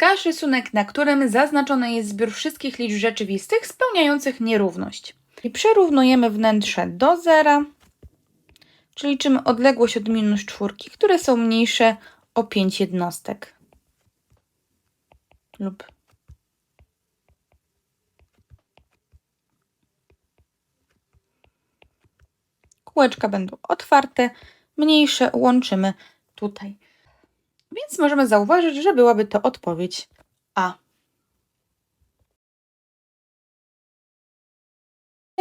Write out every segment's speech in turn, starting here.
Wskaż rysunek, na którym zaznaczony jest zbiór wszystkich liczb rzeczywistych spełniających nierówność. I przerównujemy wnętrze do zera, czyli liczymy odległość od minus czwórki, które są mniejsze o 5 jednostek. Lub kółeczka będą otwarte, mniejsze łączymy tutaj. Więc możemy zauważyć, że byłaby to odpowiedź A.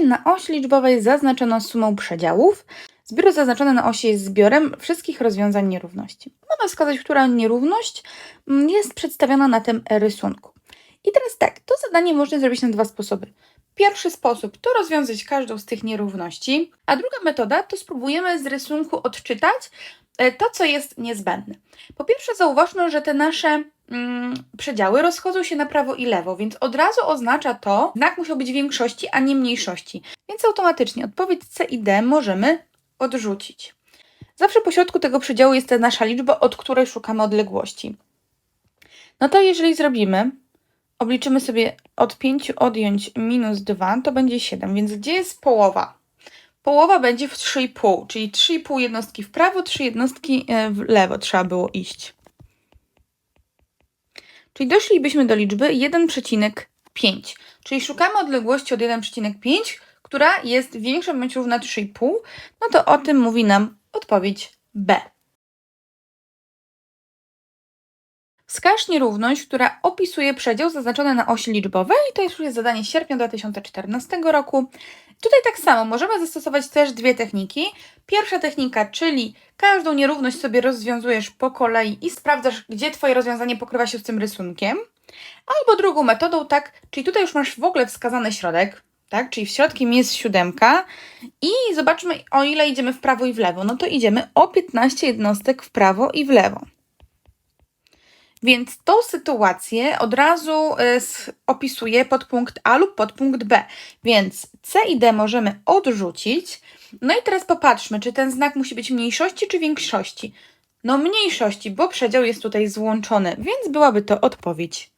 Na osi liczbowej zaznaczono sumą przedziałów. Zbiór zaznaczony na osi jest zbiorem wszystkich rozwiązań nierówności. Mamy wskazać, która nierówność mm, jest przedstawiona na tym rysunku. I teraz tak, to zadanie można zrobić na dwa sposoby. Pierwszy sposób to rozwiązać każdą z tych nierówności, a druga metoda to spróbujemy z rysunku odczytać to, co jest niezbędne. Po pierwsze, zauważmy, że te nasze mm, przedziały rozchodzą się na prawo i lewo, więc od razu oznacza to, znak musiał być większości, a nie mniejszości. Więc automatycznie odpowiedź C i D możemy odrzucić. Zawsze po środku tego przedziału jest ta nasza liczba, od której szukamy odległości. No to jeżeli zrobimy, obliczymy sobie od 5 odjąć minus 2, to będzie 7, więc gdzie jest połowa? Połowa będzie w 3,5, czyli 3,5 jednostki w prawo, 3 jednostki e, w lewo trzeba było iść. Czyli doszlibyśmy do liczby 1,5, czyli szukamy odległości od 1,5, która jest większa bądź równa 3,5, no to o tym mówi nam odpowiedź B. Wskaż nierówność, która opisuje przedział zaznaczony na osi liczbowej i to jest już zadanie z sierpnia 2014 roku. Tutaj tak samo możemy zastosować też dwie techniki. Pierwsza technika, czyli każdą nierówność sobie rozwiązujesz po kolei i sprawdzasz, gdzie Twoje rozwiązanie pokrywa się z tym rysunkiem. Albo drugą metodą, tak, czyli tutaj już masz w ogóle wskazany środek, tak, czyli w środkiem jest siódemka i zobaczmy, o ile idziemy w prawo i w lewo. No to idziemy o 15 jednostek w prawo i w lewo. Więc tą sytuację od razu y, opisuję podpunkt A lub podpunkt B. Więc C i D możemy odrzucić. No i teraz popatrzmy, czy ten znak musi być mniejszości czy większości. No mniejszości, bo przedział jest tutaj złączony, więc byłaby to odpowiedź